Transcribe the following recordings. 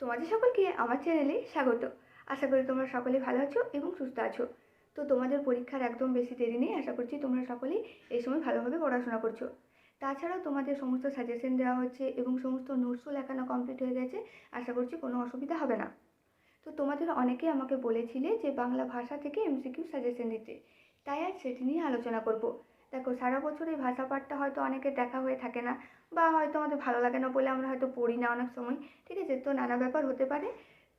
তোমাদের সকলকে আমার চ্যানেলে স্বাগত। আশা করি তোমরা সকলে ভালো আছো এবং সুস্থ আছো। তো তোমাদের পরীক্ষার একদম বেশি দেরি নেই, আশা করছি তোমরা সকলেই এই সময় ভালোভাবে পড়াশোনা করছ। তাছাড়াও তোমাদের সমস্ত সাজেশন দেওয়া হচ্ছে এবং সমস্ত নোটসও লেখানো কমপ্লিট হয়ে গেছে, আশা করছি কোনো অসুবিধা হবে না। তো তোমাদের অনেকেই আমাকে বলেছিলে যে বাংলা ভাষা থেকে এমসিকিউ সাজেশন দিতে। তাই আজ সেটি নিয়ে আলোচনা করব। দেখো, সারা বছর এই ভাষা পাঠটা হয়তো অনেকের দেখা হয়ে থাকে না বা হয়তো আমাদের ভালো লাগে না বলে আমরা হয়তো পড়ি না অনেক সময়, ঠিক আছে? তো নানা ব্যাপার হতে পারে।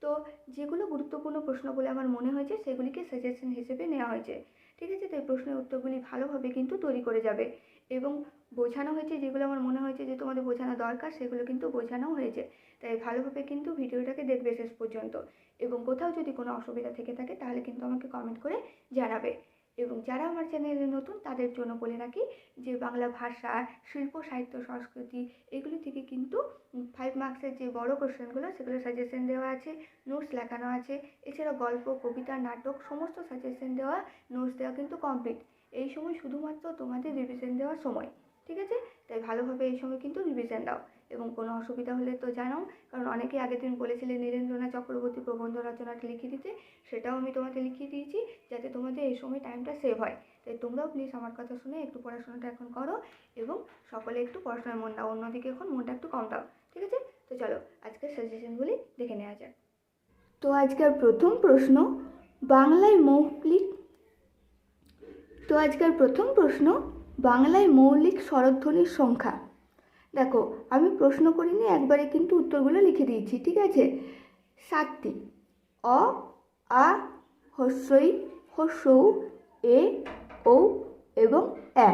তো যেগুলো গুরুত্বপূর্ণ প্রশ্ন বলে আমার মনে হয়েছে, সেগুলিকে সাজেশন হিসেবে নেওয়া হয়েছে। ঠিক আছে? তাই প্রশ্নের উত্তরগুলি ভালোভাবে কিন্তু তৈরি করে যাবে। এবং বোঝানো হয়েছে যেগুলো আমার মনে হয়েছে যে তোমাদের বোঝানো দরকার, সেগুলো কিন্তু বোঝানো হয়েছে। তাই ভালোভাবে কিন্তু ভিডিওটাকে দেখবে শেষ পর্যন্ত। এবং কোথাও যদি কোনো অসুবিধা থেকে থাকে, তাহলে কিন্তু আমাকে কমেন্ট করে জানাবে। এবং যারা আমার চ্যানেলে নতুন, তাদের জন্য বলে রাখি যে বাংলা ভাষা, শিল্প, সাহিত্য, সংস্কৃতি, এগুলি থেকে কিন্তু ফাইভ মার্কসের যে বড় কোশ্চেনগুলো সেগুলো সাজেশন দেওয়া আছে নোটস লেখানো আছে। এছাড়া গল্প, কবিতা, নাটক, সমস্ত সাজেশন দেওয়া নোটস দেওয়া কিন্তু কমপ্লিট এই সময় শুধুমাত্র তোমাদের রিভিশন দেওয়ার সময়, ঠিক আছে? তাই ভালোভাবে এই সময় কিন্তু রিভিশন দাও। এবং কোনো অসুবিধা হলে তো জানাও কারণ অনেকে আগের দিন বলেছিলে নীরেন্দ্রনাথ চক্রবর্তী প্রবন্ধ রচনাটা লিখে দিতে। সেটাও আমি তোমাকে লিখিয়ে দিয়েছি, যাতে তোমাদের এই সময় টাইমটা সেভ হয়। তাই তোমরাও প্লিজ আমার কথা শুনে একটু পড়াশোনাটা এখন করো এবং সকলে একটু পড়াশোনায় মন দাও, অন্যদিকে এখন মনটা একটু কম দাও, ঠিক আছে? তো চলো, আজকের সাজেশনগুলি দেখে নেওয়া যাক। তো আজকের প্রথম প্রশ্ন, বাংলায় মৌলিক, তো আজকের প্রথম প্রশ্ন, বাংলায় মৌলিক স্বরধ্বনির সংখ্যা। দেখো, আমি প্রশ্ন করিনি, একবারে কিন্তু উত্তরগুলো লিখে দিয়েছি, ঠিক আছে? সাতটি। অ, আ হস্যই হস্যৌ এ ও এবং অ্যা,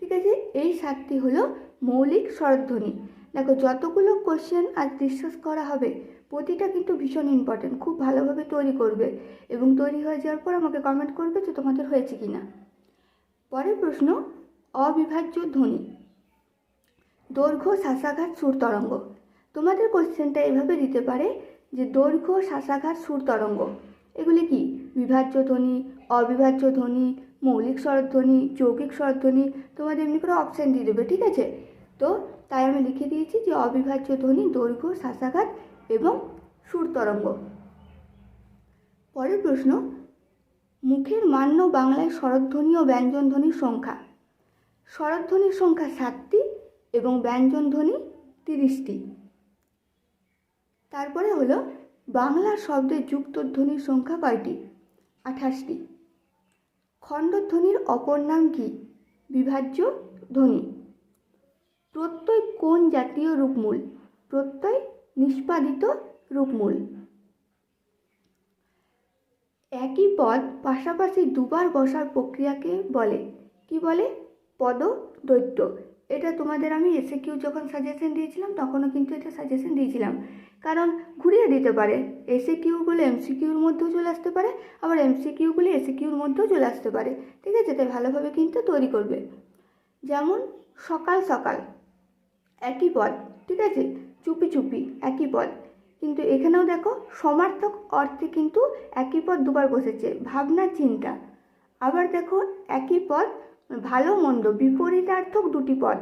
ঠিক আছে? এই সাতটি হলো মৌলিক স্বরধ্বনি। দেখো, যতগুলো কোশ্চেন আজ ডিসকাস করা হবে, প্রতিটা কিন্তু ভীষণ ইম্পর্টেন্ট খুব ভালোভাবে তৈরি করবে এবং তৈরি হয়ে যাওয়ার পর আমাকে কমেন্ট করবে যে তোমাদের হয়েছে কি না পরের প্রশ্ন, অবিভাজ্য ধ্বনি। দৈর্ঘ্য শ্বাসাঘাত সুর তরঙ্গ। তোমাদের কোশ্চেনটা এভাবে দিতে পারে যে দৈর্ঘ্য শ্বাসাঘাত সুর তরঙ্গ। এগুলি কি? বিভাজ্য ধ্বনি, অবিভাজ্য ধ্বনি, মৌলিক স্বরধ্বনি যৌগিক স্বরধ্বনি তোমাদের এমনি করে অপশান দিয়ে দেবে, ঠিক আছে? তো তাই আমি লিখে দিয়েছি যে অবিভাজ্য ধ্বনি, দৈর্ঘ্য শ্বাসাঘাত এবং সুর তরঙ্গ। পরের প্রশ্ন, মুখের মান্য বাংলায় স্বরধ্বনি ও ব্যঞ্জনধ্বনির সংখ্যা। স্বরধ্বনির সংখ্যা সাতটি এবং ব্যঞ্জনধ্বনি তিরিশটি। তারপরে হলো বাংলা শব্দের যুক্তধ্বনির সংখ্যা কয়টি? আঠাশটি। খণ্ডধ্বনির অপর নাম কি? বিভাজ্য ধ্বনি। প্রত্যয় কোন জাতীয় রূপমূল? প্রত্যয় নিষ্পাদিত রূপমূল। একই পদ পাশাপাশি দুবার বসার প্রক্রিয়াকে বলে, কি বলে? পদ দৈত্য এটা তোমাদের আমি এসে কিউ যখন সাজেশন দিয়েছিলাম, তখনও কিন্তু এটা সাজেশন দিয়েছিলাম। কারণ ঘুরিয়ে দিতে পারে। এসে কিউগুলো এমসি কিউর মধ্যেও চলে আসতে পারে, আবার এমসি কিউগুলি এসে কিউর মধ্যেও চলে আসতে পারে। ঠিক আছে? তাই ভালোভাবে কিন্তু তৈরি করবে। যেমন সকাল সকাল, একই পদ, ঠিক আছে? চুপি চুপি, একই পদ। কিন্তু এখানেও দেখো, সমার্থক অর্থে কিন্তু একই পদ দুবার বসেছে, ভাবনা, চিন্তা। আবার দেখো, একই পদ ভালো, মন্দ, বিপরীতার্থক দুটি পদ।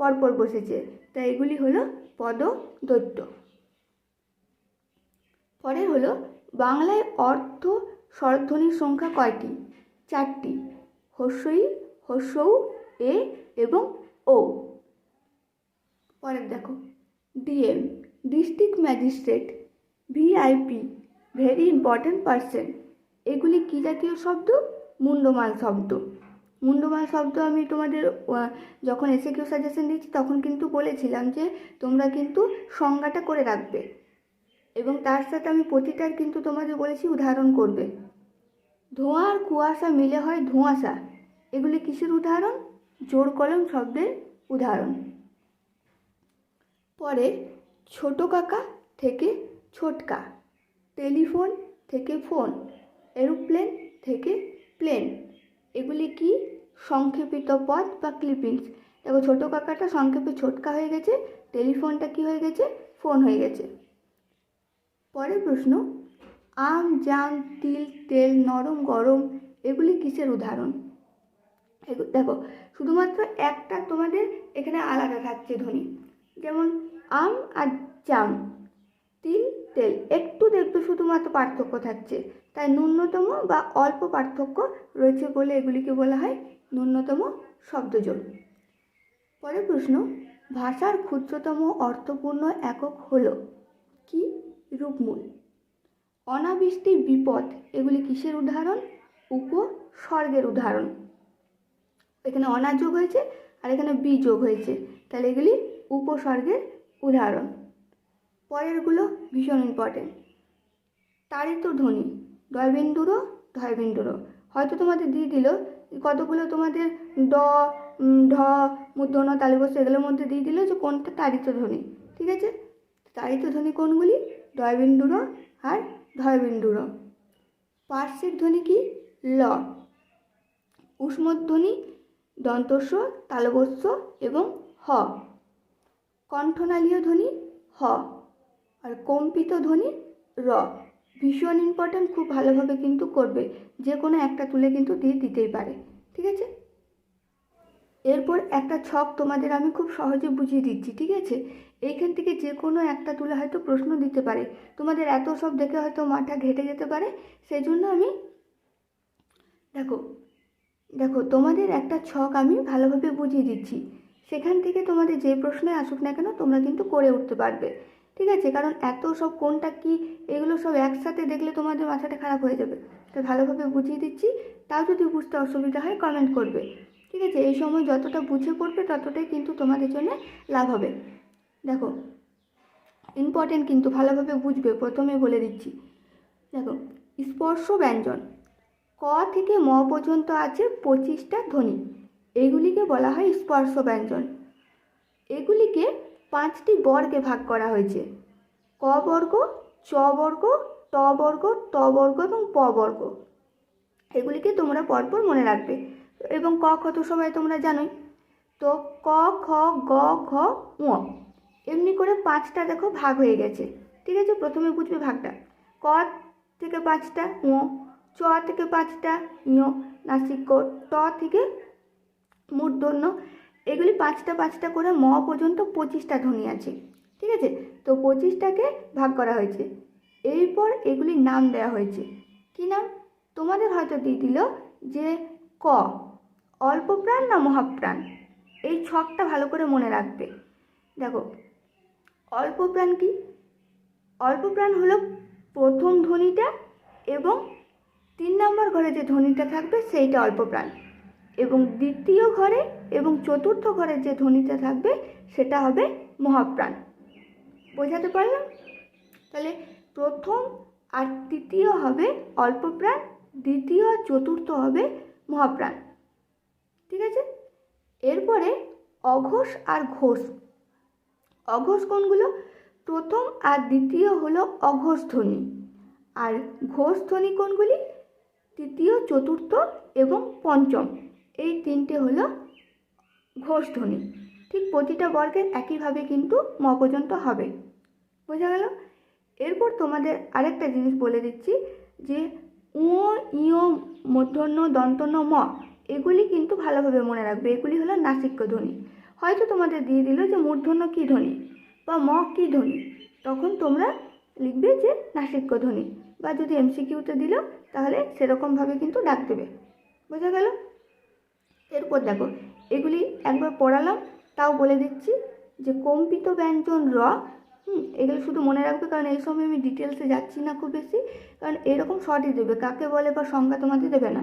পরপর বসেছে। তাই এগুলি হলো পদ দৈত্য পরে হলো বাংলায় অর্থ স্বরধ্বনির সংখ্যা কয়টি? চারটি। হস্যই, হস্যৌ, এ এবং ও পরের দেখো। DM, district magistrate, VIP, very important person. এগুলি কী জাতীয় শব্দ? মুন্ডমাল শব্দ। মুন্ডমাল শব্দ আমি তোমাদের যখন এসে কেউ সাজেশন দিচ্ছি তখন কিন্তু বলেছিলাম যে তোমরা কিন্তু সংজ্ঞাটা করে রাখবে। এবং তার সাথে আমি প্রতিটার কিন্তু তোমাদের বলেছি উদাহরণ করবে। ধোঁয়া আর কুয়াশা মিলে হয় ধোঁয়াশা। এগুলি কিসের উদাহরণ? জোর কলম শব্দের উদাহরণ। পরে, ছোট কাকা থেকে ছোটকা, টেলিফোন থেকে ফোন, এরোপ্লেন থেকে প্লেন। এগুলি কি? সংক্ষেপিত পদ বা ক্লিপিংস দেখো ছোটো কাকাটা সংক্ষেপে ছোটকা হয়ে গেছে টেলিফোনটা কি হয়ে গেছে? ফোন হয়ে গেছে। পরের প্রশ্ন, আম, জাম, তিল, তেল, নরম, গরম, এগুলি কিসের উদাহরণ? দেখো, শুধুমাত্র একটা তোমাদের এখানে আলাদা থাকছে ধ্বনি, যেমন আম আর জাম, তিল তেল একটু দেখবে শুধুমাত্র পার্থক্য থাকছে। তাই ন্যূনতম বা অল্প পার্থক্য রয়েছে বলে এগুলিকে বলা হয় ন্যূনতম শব্দজোড়। পরের প্রশ্ন, ভাষার ক্ষুদ্রতম অর্থপূর্ণ একক হল কি? রূপমূল। অনাবৃষ্টি বিপদ এগুলি কিসের উদাহরণ? উপসর্গের উদাহরণ। এখানে অনা যোগ হয়েছে আর এখানে বি যোগ হয়েছে। তাহলে এগুলি উপসর্গের উদাহরণ। পরেরগুলো ভীষণ ইম্পর্টেন্ট তারিত ধ্বনি ডয়বিন্দুরও ধয়বিন্দুরও হয়তো তোমাদের দিয়ে দিল, কতগুলো তোমাদের ড ঢ মূর্ধন্য তালিবস্ত এগুলোর মধ্যে দিয়ে দিল যে কোনটা তারিত ধ্বনি, ঠিক আছে? তারিত ধ্বনি কোনগুলি? ডয়বিন্দুরও আর ধয়বিন্দুরও পার্শ্বিক ধ্বনি কি? ল। উষ্মধ্বনি, দন্তস্ব তালবস্য এবং হ। কণ্ঠনালীয় ধ্বনি, হ। আর কম্পিত ধ্বনি র। ভীষণ ইম্পর্ট্যান্ট খুব ভালোভাবে কিন্তু করবে। যে কোনো একটা তুলে কিন্তু দিয়ে দিতেই পারে। ঠিক আছে? এরপর একটা ছক তোমাদের আমি খুব সহজে বুঝিয়ে দিচ্ছি, ঠিক আছে? এইখান থেকে যে কোনো একটা তুলে হয়তো প্রশ্ন দিতে পারে। তোমাদের এত সব দেখে হয়তো মাথা ঘেটে যেতে পারে। সেই জন্য আমি দেখো দেখো, তোমাদের একটা ছক আমি ভালোভাবে বুঝিয়ে দিচ্ছি। সেখান থেকে তোমাদের যে প্রশ্নে আসুক না কেন, তোমরা কিন্তু করে উঠতে পারবে। ঠিক আছে, কারণ এত সব কোনটা কি, এগুলো সব একসাথে দেখলে তোমাদের মাথাটা খারাপ হয়ে যাবে। তো ভালোভাবে বুঝিয়ে দিচ্ছি, তাও যদি বুঝতে অসুবিধা হয় কমেন্ট করবে। ঠিক আছে, এই সময় যতটা বুঝে পড়বে ততটাই কিন্তু তোমাদের জন্য লাভ হবে। দেখো ইম্পর্টেন্ট কিন্তু ভালোভাবে বুঝবে, প্রথমে বলে দিচ্ছি। দেখো, স্পর্শ ব্যঞ্জন, ক থেকে ম পর্যন্ত আছে পঁচিশটা ধ্বনি। এগুলিকে বলা হয় স্পর্শ ব্যঞ্জন। এগুলিকে পাঁচটি বর্গে ভাগ করা হয়েছে। ক বর্গ, চ বর্গ, ট বর্গ ত বর্গ এবং প বর্গ। এগুলিকে তোমরা পরপর মনে রাখবে এবং ক খ তো সবাই তোমরা জানোই। তো ক, খ, গ, ঘ এমনি করে পাঁচটা দেখো ভাগ হয়ে গেছে। ঠিক আছে? প্রথমে বুঝবে ভাগটা। ক থেকে পাঁচটা, ঙ। চ থেকে পাঁচটা, ঞ। নাসিক ট থেকে মূর্ধন্য। এগুলি পাঁচটা পাঁচটা করে ম পর্যন্ত পঁচিশটা ধ্বনি আছে, ঠিক আছে? তো পঁচিশটাকে ভাগ করা হয়েছে। এরপর এগুলির নাম দেওয়া হয়েছে। কি নাম? তোমাদের হয়তো দিয়ে দিল যে ক, অল্প প্রাণ না মহাপ্রাণ? এই ছকটা ভালো করে মনে রাখবে। দেখো, অল্প প্রাণ কি? অল্প প্রাণ হলো প্রথম ধ্বনিটা এবং তিন নম্বর ঘরে যে ধ্বনিটা থাকবে সেইটা অল্প প্রাণ এবং দ্বিতীয় ঘরে চতুর্থ ঘরে যে ধ্বনিটা থাকবে, সেটা হবে মহাপ্রাণ। বোঝাতে পারলাম? তাহলে প্রথম আর তৃতীয় হবে অল্প প্রাণ দ্বিতীয় আর চতুর্থ হবে মহাপ্রাণ। ঠিক আছে? এরপরে অঘোষ আর ঘোষ। অঘোষ কোনগুলো? প্রথম আর দ্বিতীয় হলো অঘোষ ধ্বনি। আর ঘোষ ধ্বনি কোনগুলি? তৃতীয়, চতুর্থ এবং পঞ্চম। এই তিনটে হলো ঘোষ ধ্বনি ঠিক প্রতিটা বর্গের একইভাবে কিন্তু ম পর্যন্ত হবে। বোঝা গেল? এরপর তোমাদের আরেকটা জিনিস বলে দিচ্ছি যে উ ইয় মূর্ধন্য দন্তন্য, ম, এগুলি কিন্তু ভালোভাবে মনে রাখবে। এগুলি হলো নাসিক্য ধ্বনি। হয়তো তোমাদের দিয়ে দিল যে মূর্ধন্য কী ধ্বনি বা ম কী ধ্বনি। তখন তোমরা লিখবে যে নাসিক্য ধ্বনি বা যদি এমসিকিউতে দিল তাহলে সেরকমভাবে কিন্তু ডাক দেবে বোঝা গেল? এরপর দেখো এগুলি একবার পড়ালাম, তাও বলে দিচ্ছি যে কম্পিত ব্যঞ্জন র, হুম, এগুলো শুধু মনে রাখবে কারণ এই সময় আমি ডিটেলসে যাচ্ছি না খুব বেশি, কারণ এরকম শর্টই দেবে, কাকে বলে বা সংজ্ঞা তোমাদের দেবে না।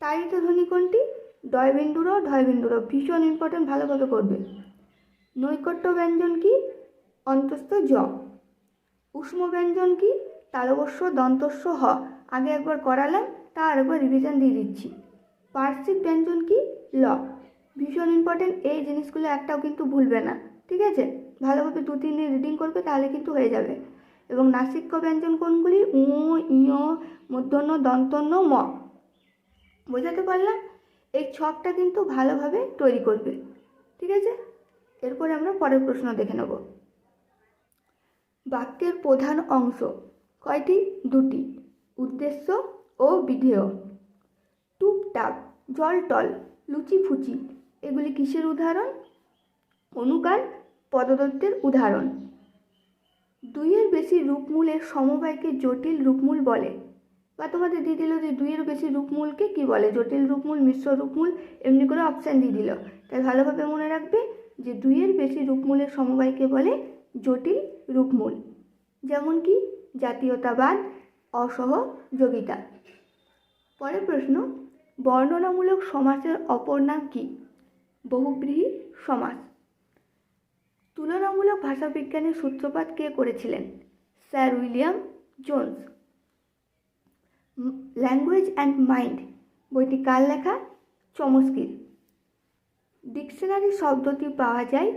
তারিত ধ্বনি কোনটি? ডয়বিন্দুর ঢয়বিন্দুর ভীষণ ইম্পর্টেন্ট ভালোভাবে করবে। নৈকট্য ব্যঞ্জন কি? অন্তস্থ জ। উষ্ম ব্যঞ্জন কি? তালবস্য দন্তস্য, হ। আগে একবার করালাম তা আরেকবার রিভিশন দিয়ে দিচ্ছি। পার্শ্বিক ব্যঞ্জন কি? ল। ভীষণ ইম্পর্টেন্ট এই জিনিসগুলো একটাও কিন্তু ভুলবে না, ঠিক আছে? ভালোভাবে দু, তিন দিন রিডিং করবে তাহলে কিন্তু হয়ে যাবে। এবং নাসিক্য ব্যঞ্জন কোনগুলি? উ ইয় মূর্ধন্য দন্তন্য, ম। বোঝাতে পারলাম? এই ছকটা কিন্তু ভালোভাবে তৈরি করবে, ঠিক আছে? এরপরে আমরা পরের প্রশ্ন দেখে নেব। বাক্যের প্রধান অংশ কয়টি? দুটি। উদ্দেশ্য ও বিধেয়। টুপটাপ, জলটল। লুচি ফুচি এগুলি কিসের উদাহরণ? অনুকার পদদত্তের উদাহরণ। দুইয়ের বেশি রূপমূলের সমবায়কে জটিল রূপমূল বলে। বা তোমাদের দিয়ে দিল যে দুইয়ের বেশি রূপমূলকে কি বলে? জটিল রূপমূল, মিশ্র রূপমূল, এমনি করে অপশান দিয়ে দিল। তাই ভালোভাবে মনে রাখবে যে দুইয়ের বেশি রূপমূলের সমবায়কে বলে জটিল রূপমূল। যেমন কি? জাতীয়তাবাদ, অসহযোগিতা। পরের প্রশ্ন বর্ণনামূলক সমাসের অপর নাম কি? বহুব্রীহি সমাস তুলনামূলক ভাষাবিজ্ঞানের সূত্রপাত কে করেছিলেন? Sir William Jones. Language and mind বইটি কার লেখা? চমস্কির। ডিকশনারি শব্দটি পাওয়া যায়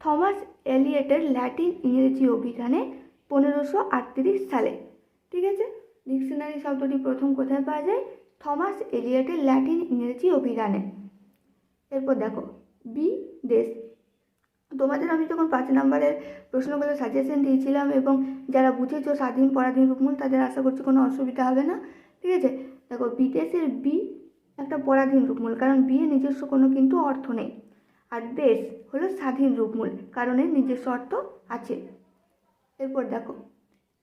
থমাস এলিয়েটের ল্যাটিন ইংরেজি অভিধানে পনেরোশো আটত্রিশ সালে। ঠিক আছে? ডিকশনারি শব্দটি প্রথম কোথায় পাওয়া যায়? থমাস এলিয়েটের ল্যাটিন ইংরেজি অভিধানে। এরপর দেখো বি দেশ তোমাদের আমি যখন পাঁচ নম্বরের প্রশ্নগুলো সাজেশন দিয়েছিলাম এবং যারা বুঝেছ স্বাধীন, পরাধীন রূপমূল তাদের আশা করছি কোনো অসুবিধা হবে না। ঠিক আছে? দেখো বিদেশের বি একটা পরাধীন রূপমূল কারণ বিয়ে নিজস্ব কোনো কিন্তু অর্থ নেই। আর দেশ হলো স্বাধীন রূপমূল কারণ এর নিজস্ব অর্থ আছে। এরপর দেখো,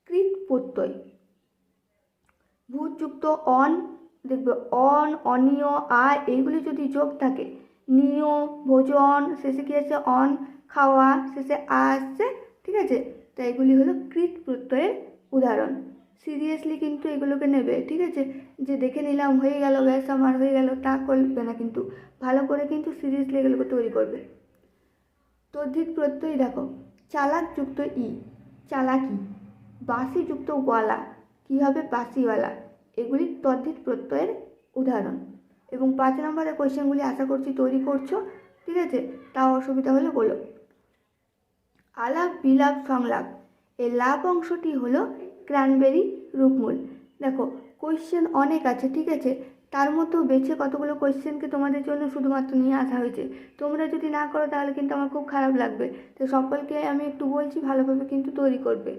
কৃত প্রত্যয়। ভূতযুক্ত অন দেখবে অন, অনিয় আ এইগুলি যদি যোগ থাকে, নিয়, ভোজন, শেষে কি আছে অন, খাওয়া, শেষে আ আসছে, ঠিক আছে? তো এগুলি হলো কৃত প্রত্যয়ের উদাহরণ। সিরিয়াসলি কিন্তু এগুলোকে নেবে, ঠিক আছে? যে দেখে নিলাম, হয়ে গেল, ব্যাস আমার, হয়ে গেল, তা করবে না কিন্তু। ভালো করে কিন্তু সিরিয়াসলি এগুলোকে তৈরি করবে। তদ্ধিত প্রত্যয় দেখো চালাক যুক্ত ই, চালাকি বাঁশি যুক্ত ওয়ালা কী হবে বাঁশিওয়ালা এগুলি তদ্ধিত প্রত্যয়ের উদাহরণ। এবং পাঁচ নম্বরের কোয়েশ্চেনগুলি আশা করছি তৈরি করছ, ঠিক আছে? তাও অসুবিধা হলে বলো। আলাপ বিলাপ সংলাপ। এই লাভ অংশটি হলো ক্র্যানবেরি রূপমূল। দেখো কোয়েশ্চেন অনেক আছে, ঠিক আছে? তার মতো বেছে কতগুলো কোয়েশ্চেনকে তোমাদের জন্য শুধুমাত্র নিয়ে আসা হয়েছে। তোমরা যদি না করো, তাহলে কিন্তু আমার খুব খারাপ লাগবে। তো সকলকে আমি একটু বলছি, ভালোভাবে কিন্তু তৈরি করবে।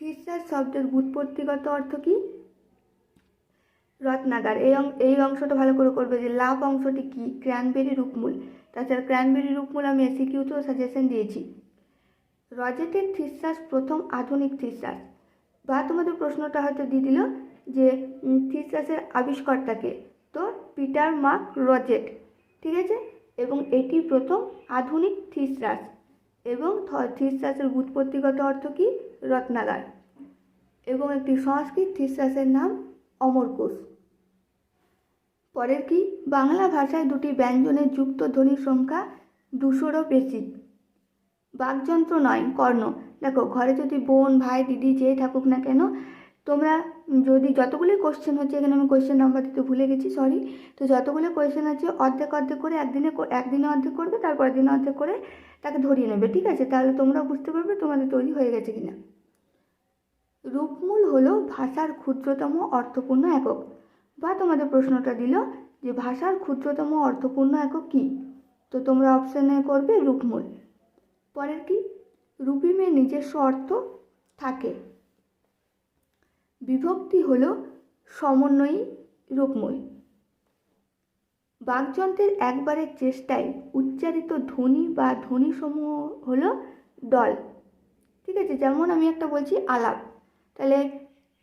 থিসার শব্দের বুৎপত্তিগত অর্থ কি? রত্নাগার। এই এই অংশটা ভালো করে করবে যে লাভ অংশটি কি? ক্র্যানবেরি রূপমূল। তাছাড়া ক্র্যানবেরি রূপমূল আমি এসি এসিকিউতেও সাজেশন দিয়েছি। রজেটের থিসাস প্রথম আধুনিক থিসাস। বা তোমাদের প্রশ্নটা হয়তো দিয়ে দিল যে থিসাসের আবিষ্কর্তাকে তো পিটার মার্ক রজেট, ঠিক আছে? এবং এটি প্রথম আধুনিক থিসাস। এবং থিসাসের বুৎপত্তিগত অর্থ কি? রত্নাগার এবং একটি সংস্কৃত থিসাসের নাম অমরকোষ পরের কি? বাংলা ভাষায় দুটি ব্যঞ্জনের যুক্ত ধ্বনির সংখ্যা দুশোরও বেশি। বাকযন্ত্র নয়, কর্ণ। দেখো, ঘরে যদি বোন, ভাই, দিদি, যে থাকুক না কেন তোমরা যদি যতগুলো কোশ্চেন হচ্ছে, এখানে আমি কোশ্চেন নাম্বার দিতে ভুলে গেছি সরি তো যতগুলো কোশ্চেন আছে, অর্ধেক অর্ধেক করে একদিনে একদিনে অর্ধেক করবে তারপরের দিনে অর্ধেক করে তাকে ধরিয়ে নেবে, ঠিক আছে? তাহলে তোমরা বুঝতে পারবে তোমাদের তৈরি হয়ে গেছে কিনা। রূপমূল হলো ভাষার ক্ষুদ্রতম অর্থপূর্ণ একক। বা তোমাদের প্রশ্নটা দিল যে ভাষার ক্ষুদ্রতম অর্থপূর্ণ একক কী? তো তোমরা অপশানে করবে রূপমূল। পরের কি? রূপিমের নিজস্ব অর্থ থাকে। বিভক্তি হল সমন্বয়ী রূপমূল বাকযন্ত্রের একবারের চেষ্টায় উচ্চারিত ধ্বনি বা ধ্বনিসমূহ হলো দল। ঠিক আছে, যেমন আমি একটা বলছি আলাপ। তাহলে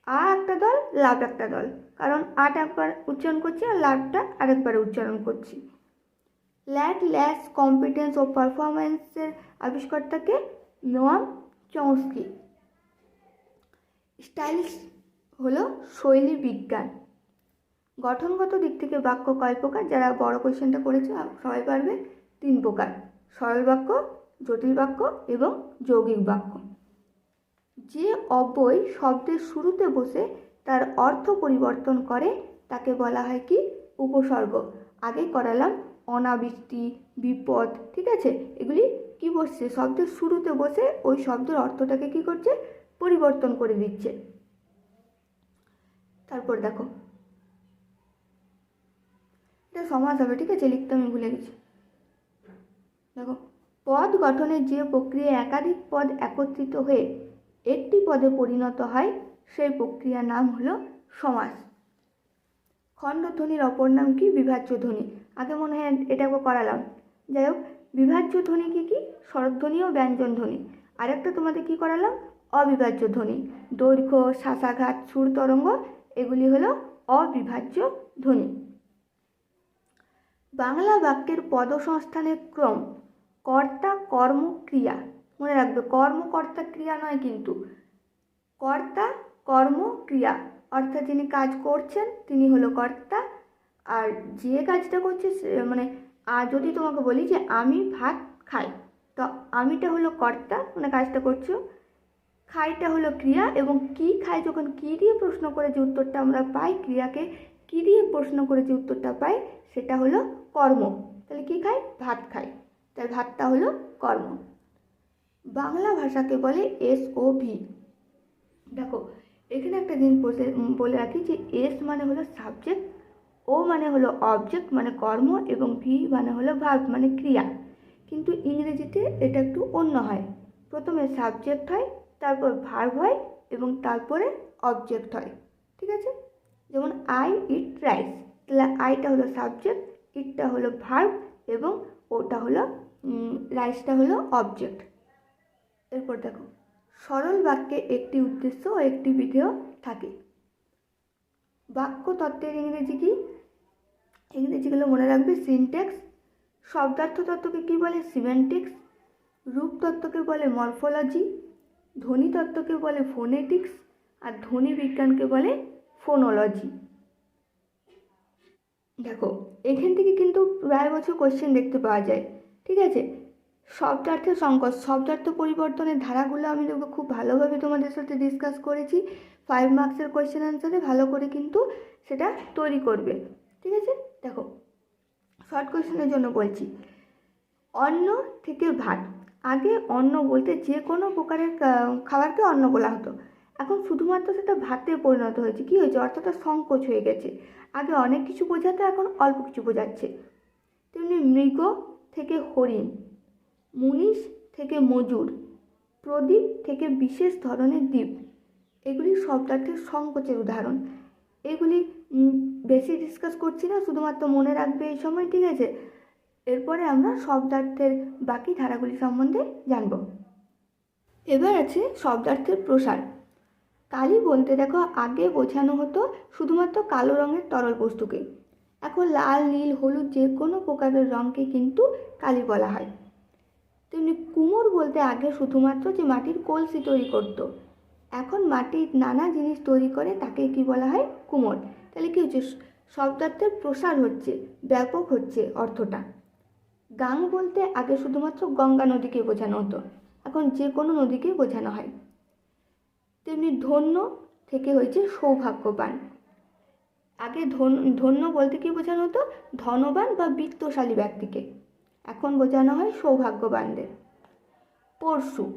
আ একটা দল, লাভ একটা দল। কারণ আট একবার উচ্চারণ করছি আর লাভটা আরেকবার উচ্চারণ করছি। ল্যাট ল্যাস কম্পিটেন্স ও পারফরমেন্সের আবিষ্কর্তাকে নোয়াম চমস্কি। স্টাইলিশ হলো শৈলী বিজ্ঞান। গঠনগত দিক থেকে বাক্য কয় প্রকার? যারা বড় কোয়েশ্চেনটা করেছে সবাই পারবে। তিন প্রকার। সরল বাক্য, জটিল বাক্য এবং যৌগিক বাক্য। যে অব্যয় শব্দের শুরুতে বসে তার অর্থ পরিবর্তন করে, তাকে বলা হয় কি? উপসর্গ। আগে করালাম অনাবৃষ্টি বিপদ, ঠিক আছে? এগুলি কি বসছে? শব্দের শুরুতে বসে ওই শব্দের অর্থটাকে কি করছে? পরিবর্তন করে দিচ্ছে। তারপর দেখো। এটা সমাজ হবে, ঠিক আছে? লিখতে আমি ভুলে গেছি। দেখো, পদ গঠনের যে প্রক্রিয়া একাধিক পদ একত্রিত হয়ে একটি পদে পরিণত হয়, সেই প্রক্রিয়ার নাম হলো সমাস। খণ্ডধ্বনির অপর নাম কি? বিভাজ্য ধ্বনি। আগে মনে হয় এটা একবার করালাম। যাই হোক, বিভাজ্য ধ্বনি কি কি? স্বরধ্বনি ও ব্যঞ্জন ধ্বনি। আরেকটা তোমাদের কি করালাম? অবিভাজ্য ধ্বনি। দৈর্ঘ্য শ্বাসাঘাত সুর তরঙ্গ এগুলি হলো অবিভাজ্য ধ্বনি। বাংলা বাক্যের পদসংস্থানের ক্রম কর্তা কর্ম ক্রিয়া। মনে রাখবে, কর্ম কর্তা ক্রিয়া নয় কিন্তু, কর্তা কর্ম ক্রিয়া। অর্থাৎ যিনি কাজ করছেন, তিনি হলো কর্তা। আর যে কাজটা করছে মানে যদি তোমাকে বলি যে, আমি ভাত খাই তো আমিটা হলো কর্তা মানে কাজটা করছ। খাইটা হলো ক্রিয়া এবং কি খাই যখন কি দিয়ে প্রশ্ন করে যে উত্তরটা আমরা পাই, ক্রিয়াকে কি দিয়ে প্রশ্ন করে যে উত্তরটা পাই, সেটা হলো কর্ম। তাহলে কি খাই ভাত খাই তাই ভাতটা হলো কর্ম। বাংলা ভাষাকে বলে এস ও ভি দেখো, এখানে একটা জিনিস বলে রাখি যে এস মানে হলো সাবজেক্ট ও মানে হলো অবজেক্ট মানে কর্ম এবং ভি মানে হলো ভাব মানে ক্রিয়া। কিন্তু ইংরেজিতে এটা একটু অন্য হয়। প্রথমে সাবজেক্ট হয় তারপর ভার্ব হয় এবং তারপরে অবজেক্ট হয়, ঠিক আছে? যেমন আই ইট রাইস তাহলে আইটা হলো সাবজেক্ট ইটটা হলো ভার্ব এবং ওটা হলো রাইসটা হলো অবজেক্ট এরপর দেখো, সরল বাক্যে একটি উদ্দেশ্য ও একটি বিধেয় থাকে। বাক্য তত্ত্বের ইংরেজি কি? ইংরেজিগুলো মনে রাখবে সিনটেক্স শব্দার্থ তত্ত্বকে কী বলে? সিমেন্টিক্স রূপ তত্ত্বকে বলে মরফোলজি ধ্বনি তত্ত্বকে বলে ফোনেটিক্স আর ধ্বনি বিজ্ঞানকে বলে ফোনোলজি দেখো, এখান থেকে কিন্তু প্রায় বছর কোশ্চেন দেখতে পাওয়া যায়, ঠিক আছে? শব্দার্থের সংকট, শব্দার্থ পরিবর্তনের ধারাগুলো আমি দেখব খুব ভালোভাবে তোমাদের সাথে ডিসকাস করেছি। ফাইভ মার্কসের কোয়েশ্চেন আনসারে ভালো করে কিন্তু সেটা তৈরি করবে, ঠিক আছে? দেখো শর্ট কোয়েশ্চেনের জন্য বলছি, অন্ন থেকে ভাত। আগে অন্ন বলতে যে কোনো প্রকারের খাবারকে অন্ন বলা হতো। এখন শুধুমাত্র সেটা ভাতে পরিণত হয়েছে। কী হয়েছে? অর্থটা সংকোচ হয়ে গেছে। আগে অনেক কিছু বোঝাতে, এখন অল্প কিছু বোঝাচ্ছে। তেমনি মৃগ থেকে হরিণ, মুনিশ থেকে মজুর, প্রদীপ থেকে বিশেষ ধরনের দ্বীপ, এগুলি শব্দার্থের সংকোচের উদাহরণ। এগুলি বেশি ডিসকাস করছি না, শুধুমাত্র মনে রাখবে এই সময়, ঠিক আছে? এরপরে আমরা শব্দার্থের বাকি ধারাগুলি সম্বন্ধে জানব। এবার আছে শব্দার্থের প্রসার। কালি বলতে দেখো, আগে বোঝানো হতো শুধুমাত্র কালো রঙের তরল বস্তুকে। এখন লাল, নীল, হলুদ যে কোনো প্রকারের রঙকে কিন্তু কালি বলা হয়। তেমনি কুমোর বলতে আগে শুধুমাত্র যে মাটির কলসি তৈরি করতো। এখন মাটির নানা জিনিস তৈরি করে তাকে কি বলা হয়? কুমোর। তাহলে কি হচ্ছে? শব্দার্থের প্রসার হচ্ছে, ব্যাপক হচ্ছে অর্থটা। গাং বলতে আগে শুধুমাত্র গঙ্গা নদীকে বোঝানো হতো। এখন যে কোনো নদীকে বোঝানো হয়। তেমনি ধন্য থেকে হয়েছে সৌভাগ্যবান। আগে ধন- ধন্য বলতে কি বোঝানো হতো? ধনবান বা বিত্তশালী ব্যক্তিকে। এখন বোঝানো হয় সৌভাগ্যবানদের। পরশু।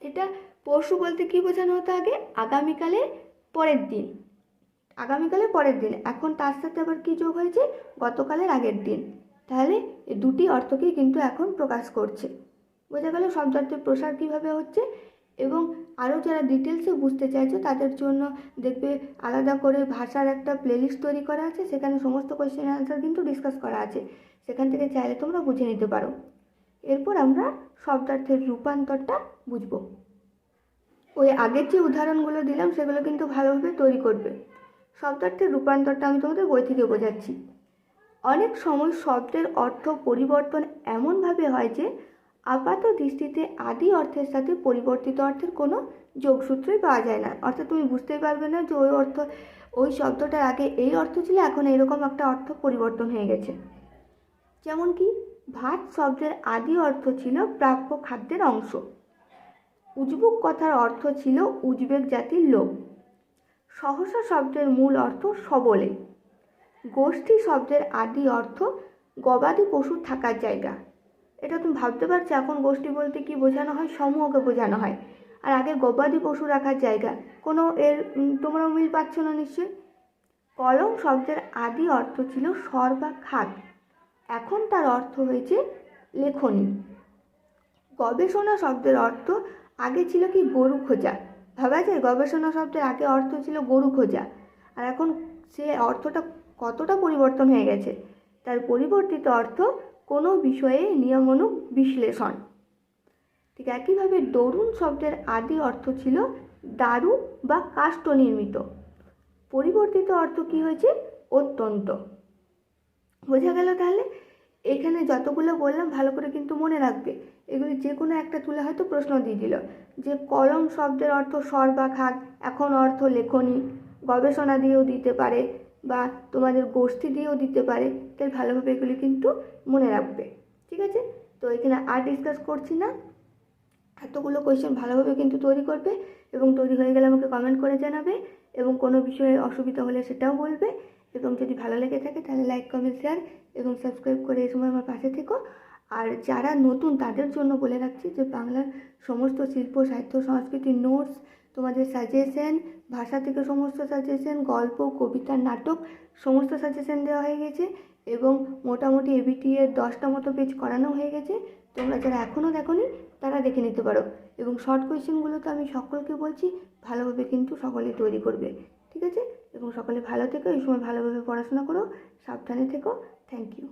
এটা পরশু বলতে কি বোঝানো হতো আগে? আগামীকালে পরের দিন। আগামীকালে পরের দিন। এখন তার সাথে আবার কি যোগ হয়েছে? গতকালের আগের দিন। তাহলে দুটি অর্থকেই কিন্তু এখন প্রকাশ করছে। বোঝা গেল শব্দার্থের প্রসার কীভাবে হচ্ছে এবং আরও যারা ডিটেলসে বুঝতে চাইছো, তাদের জন্য দেখবে আলাদা করে ভাষার একটা প্লেলিস্ট তৈরি করা আছে, সেখানে সমস্ত কোয়েশ্চেন অ্যান্সার কিন্তু ডিসকাস করা আছে। সেখান থেকে চাইলে তোমরা বুঝে নিতে পারো। এরপর আমরা শব্দার্থের রূপান্তরটা বুঝব। ওই আগের যে উদাহরণগুলো দিলাম, সেগুলো কিন্তু ভালোভাবে তৈরি করবে। শব্দার্থের রূপান্তরটা আমি তোমাদের বই থেকে বোঝাচ্ছি। অনেক সময় শব্দের অর্থ পরিবর্তন এমনভাবে হয় যে আপাত দৃষ্টিতে আদি অর্থের সাথে পরিবর্তিত অর্থের কোনো যোগসূত্রই পাওয়া যায় না। অর্থাৎ তুমি বুঝতেই পারবে না যে ওই অর্থ, ওই শব্দটার আগে এই অর্থ ছিল, এখন এরকম একটা অর্থ পরিবর্তন হয়ে গেছে। যেমন কি, ভাত শব্দের আদি অর্থ ছিল প্রাপ্য খাদ্যের অংশ। উজবুক কথার অর্থ ছিল উজবেক জাতির লোক সহসা শব্দের মূল অর্থ সবলে। গোষ্ঠী শব্দের আদি অর্থ গবাদি পশু থাকার জায়গা। এটা তুমি ভাবতে পারছ, এখন গোষ্ঠী বলতে কি বোঝানো হয়? সমূহকে বোঝানো হয়। আর আগে গবাদি পশু রাখার জায়গা। কোনো এর তোমরাও মিল পাচ্ছ না নিশ্চয়ই? কলম শব্দের আদি অর্থ ছিল স্বর বা খাদ। এখন তার অর্থ হয়েছে লেখনী। গবেষণা শব্দের অর্থ আগে ছিল কি গরু খোঁজা। ভাবা যায় গবেষণা শব্দের আগে অর্থ ছিল গরু খোঁজা। আর এখন সে অর্থটা কতটা পরিবর্তন হয়ে গেছে? তার পরিবর্তিত অর্থ কোনো বিষয়ে নিয়মনুক বিশ্লেষণ। ঠিক একইভাবে দরুন শব্দের আদি অর্থ ছিল দারু বা কাষ্ঠ নির্মিত। পরিবর্তিত অর্থ কী হয়েছে? অত্যন্ত। বোঝা গেল তাহলে? এখানে যতগুলো বললাম, ভালো করে কিন্তু মনে রাখবে। এগুলি যে কোনো একটা তুলে হয়তো প্রশ্ন দিয়ে দিল যে কলম শব্দের অর্থ খাক এখন অর্থ লেখনী। গবেষণা দিয়েও দিতে পারে বা তোমাদের গোষ্ঠী দিয়েও দিতে পারে, তাই ভালোভাবে এগুলি কিন্তু মনে রাখবে। ঠিক আছে? তো এখানে আর ডিসকাস করছি না। এতগুলো কোয়েশ্চেন ভালোভাবে কিন্তু তৈরি করবে এবং তৈরি হয়ে গেলে আমাকে কমেন্ট করে জানাবে এবং কোনো বিষয়ে অসুবিধা হলে সেটাও বলবে এবং যদি ভালো লেগে থাকে তাহলে লাইক কমেন্ট শেয়ার এবং সাবস্ক্রাইব করে এই সময় আমার পাশে থেকো। আর যারা নতুন তাদের জন্য বলে রাখছি যে বাংলার সমস্ত শিল্প, সাহিত্য সংস্কৃতির নোটস তোমাদের সাজেশন ভাষা থেকে সমস্ত সাজেশন গল্প, কবিতা, নাটক, সমস্ত সাজেশন দেওয়া হয়ে গেছে এবং মোটামুটি এবিটি এর দশটা মতো পেজ করানো হয়ে গেছে। তোমরা যারা এখনও দেখোনি, তারা দেখে নিতে পারো। এবং শর্ট কোয়েশ্চেনগুলো তো আমি সকলকে বলছি, ভালোভাবে কিন্তু সকলে তৈরি করবে। ঠিক আছে? এবং সকলে ভালো থেকো, এই সময় ভালোভাবে পড়াশোনা করো, সাবধানে থেকো। Thank you